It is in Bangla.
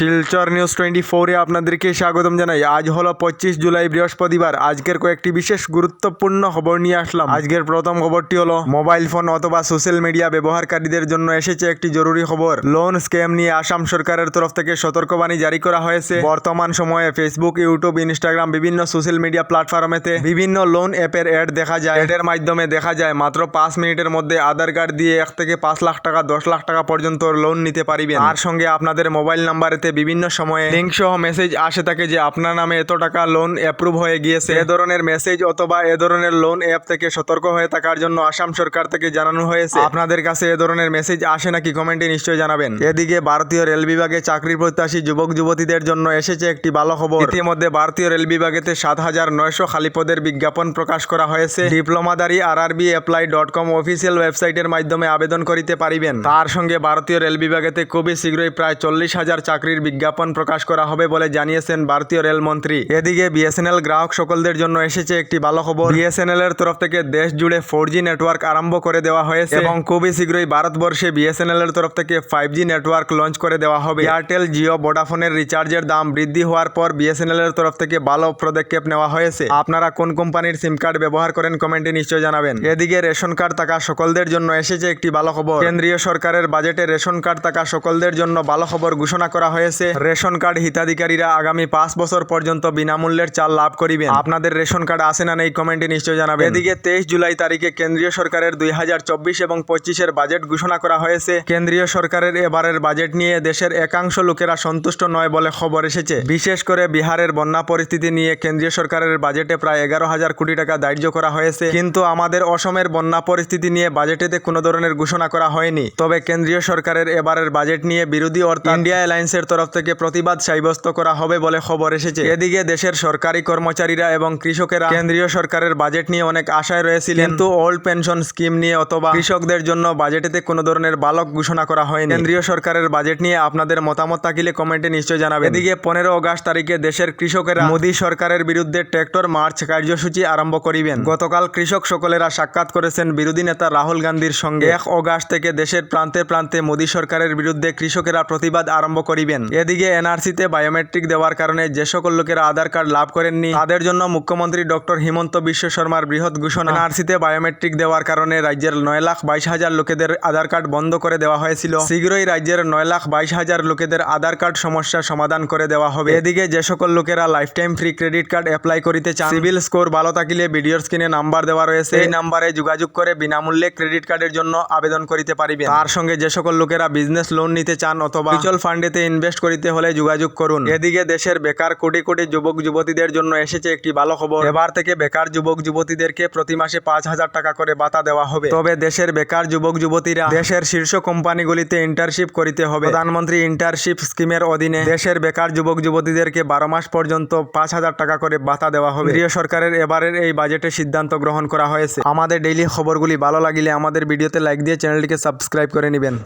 শিলচর নিউজ টোয়েন্টি ফোরে আপনাদেরকে স্বাগতম জানাই। আজ হলো পঁচিশ জুলাই, বৃহস্পতিবার। আজকের কয়েকটি বিশেষ গুরুত্বপূর্ণ খবর নিয়ে আসলাম। আজকের প্রথম খবরটি হলো, মোবাইল ফোন অথবা সোশ্যাল মিডিয়া ব্যবহারকারীদের জন্য এসেছে একটি জরুরি খবর। লোন স্ক্যাম নিয়ে আসাম সরকারের তরফ থেকে সতর্কবাণী জারি করা হয়েছে। বর্তমান সময়ে ফেসবুক, ইউটিউব, ইনস্টাগ্রাম বিভিন্ন সোশ্যাল মিডিয়া প্ল্যাটফর্মেতে বিভিন্ন লোন অ্যাপের অ্যাড দেখা যায়। এর মাধ্যমে দেখা যায়, মাত্র পাঁচ মিনিটের মধ্যে আধার কার্ড দিয়ে এক থেকে পাঁচ লাখ টাকা, দশ লাখ টাকা পর্যন্ত লোন নিতে পারিবেন। তার সঙ্গে আপনাদের মোবাইল নাম্বারেতে বিভিন্ন সময়ে লিঙ্ক সহ মেসেজ আসে থাকে যে আপনার নামে এত টাকা লোন অ্যাপ্রুভ হয়ে গিয়েছে। এ ধরনের মেসেজ অথবা এ ধরনের লোন অ্যাপ থেকে সতর্ক হয়ে থাকার জন্য আসাম সরকার থেকে জানানো হয়েছে। আপনাদের কাছে এ ধরনের মেসেজ আসে নাকি কমেন্টে নিশ্চয়ই জানাবেন। এদিকে ভারতীয় রেল বিভাগে চাকরির প্রত্যাশী যুবক যুবতীদের জন্য এসেছে একটি ভালো খবর। ইতিমধ্যে ভারতীয় রেল বিভাগেতে সাত হাজার নয়শো খালি পদের বিজ্ঞাপন প্রকাশ করা হয়েছে। ডিপ্লোমাদারি আর আরবি অ্যাপ্লাই ডট কম অফিসিয়াল ওয়েবসাইটের মাধ্যমে আবেদন করিতে পারিবেন। তার সঙ্গে ভারতীয় রেল বিভাগেতে খুবই শীঘ্রই প্রায় চল্লিশ হাজার চাকরির বিজ্ঞাপন প্রকাশ করা হবে বলে জানিয়েছেন ভারতীয় রেলমন্ত্রী। এদিকে বিএসএনএল গ্রাহক সকলদের জন্য এসেছে একটি ভালো খবর। বিএসএনএল এর তরফ থেকে দেশ জুড়ে ফোর নেটওয়ার্ক আরম্ভ করে দেওয়া হয়েছে। এবং খুবই শীঘ্রই ভারতবর্ষে বিএসএনএল এর তরফ থেকে ফাইভ নেটওয়ার্ক লঞ্চ করে দেওয়া হবে। এয়ারটেল, জিও ভোডাফোনের রিচার্জের দাম বৃদ্ধি হওয়ার পর বিএসএনএল এর তরফ থেকে ভালো পদক্ষেপ নেওয়া হয়েছে। আপনারা কোন কোম্পানির সিম কার্ড ব্যবহার করেন কমেন্টে নিশ্চয় জানাবেন। এদিকে রেশন কার্ড থাকা সকলদের জন্য এসেছে একটি ভালো খবর। কেন্দ্রীয় সরকারের বাজেটে রেশন কার্ড থাকা সকলদের জন্য ভালো খবর ঘোষণা করা হয়েছে। রেশন কার্ড হিতাধিকারীরা আগামী পাঁচ বছর পর্যন্ত বিনামূল্যের চাল লাভ করিবেন। আপনাদের রেশন কার্ড আছে না নেই কমেন্টে নিশ্চয় জানাবেন। এদিকে তেইশ জুলাই তারিখে কেন্দ্রীয় সরকারের দুই হাজার চব্বিশ এবং পঁচিশের বাজেট ঘোষণা করা হয়েছে। কেন্দ্রীয় সরকারের এবারের বাজেট নিয়ে দেশের একাংশ লোকেরা সন্তুষ্ট নয় বলে খবর এসেছে। বিশেষ করে বিহারের বন্যা পরিস্থিতি নিয়ে কেন্দ্রীয় সরকারের বাজেটে প্রায় এগারো হাজার কোটি টাকা ধার্য করা হয়েছে। কিন্তু আমাদের অসমের বন্যা পরিস্থিতি নিয়ে বাজেটেতে কোনো ধরনের ঘোষণা করা হয়নি। তবে কেন্দ্রীয় সরকারের এবারের বাজেট নিয়ে বিরোধী অর্থাৎ ইন্ডিয়া অ্যালায়েন্সের তরফ থেকে প্রতিবাদ সাব্যস্ত করা হবে বলে খবর এসেছে। এদিকে দেশের সরকারি কর্মচারীরা এবং কৃষকেরা কেন্দ্রীয় সরকারের বাজেট নিয়ে অনেক আশায় রয়েছিলেন। কিন্তু ওল্ড পেনশন স্কিম নিয়ে অথবা কৃষকদের জন্য বাজেটেতে কোনো ধরনের বালক ঘোষণা করা হয়নি। কেন্দ্রীয় সরকারের বাজেট নিয়ে আপনাদের মতামত থাকিলে কমেন্টে নিশ্চয় জানাবেন। এদিকে পনেরো আগস্ট তারিখে দেশের কৃষকেরা মোদী সরকারের বিরুদ্ধে ট্র্যাক্টর মার্চ কার্যসূচি আরম্ভ করিবেন। গতকাল কৃষক সকলেরা সাক্ষাৎ করেছেন বিরোধী নেতা রাহুল গান্ধীর সঙ্গে। এক অগাস্ট থেকে দেশের প্রান্তে প্রান্তে মোদী সরকারের বিরুদ্ধে কৃষকেরা প্রতিবাদ আরম্ভ করিবেন। এদিকে এনআরসিতে বায়োমেট্রিক দেওয়ার কারণে যে সকল লোকেরা আধার কার্ড লাভ করেননি, তাদের জন্য মুখ্যমন্ত্রী ডক্টর হিমন্ত বিশ্ব শর্মার বৃহৎ ঘোষণা। এনআরসিতে বায়োমেট্রিক দেওয়ার কারণে রাজ্যের নয় লাখ বাইশ হাজার লোকেদের আধার কার্ড বন্ধ করে দেওয়া হয়েছিল। শীঘ্রই রাজ্যের নয় লাখ বাইশ হাজার লোকেদের আধার কার্ড সমস্যা সমাধান করে দেওয়া হবে। এদিকে যে সকল লোকেরা life time free credit card apply করিতে চান সিভিল স্কোর ভালো থাকলে ভিডিওর স্ক্রিনে নাম্বার দেওয়া রয়েছে। এই নাম্বারে যোগাযোগ করে বিনামূল্যে ক্রেডিট কার্ডের জন্য আবেদন করিতে পারিবে তার সঙ্গে যে সকল লোকেরা বিজনেস লোন নিতে চান অথবা মিউচুয়াল ফান্ডেতে ইনভেস্ট করিতে হলে যোগাযোগ করুন। এদিকে দেশের বেকার কোটি কোটি যুবক যুবতীদের জন্য এসেছে একটি ভালো খবর। এবার থেকে বেকার যুবক যুবতীদেরকে প্রতি মাসে পাঁচ হাজার টাকা করে ভাতা দেওয়া হবে। তবে দেশের বেকার যুবক যুবতীরা দেশের শীর্ষ কোম্পানিগুলিতে ইন্টার্নশিপ করিতে হবে। প্রধানমন্ত্রী ইন্টার্নশিপ স্কিমের অধীনে দেশের বেকার যুবক যুবতীদেরকে বারো মাস পর্যন্ত পাঁচ হাজার টাকা করে ভাতা দেওয়া হবে। প্রিয় সরকারের এবারের এই বাজেটে সিদ্ধান্ত গ্রহণ করা হয়েছে। আমাদের ডেইলি খবরগুলি ভালো লাগিলে আমাদের ভিডিওতে লাইক দিয়ে চ্যানেলটিকে সাবস্ক্রাইব করে নেবেন।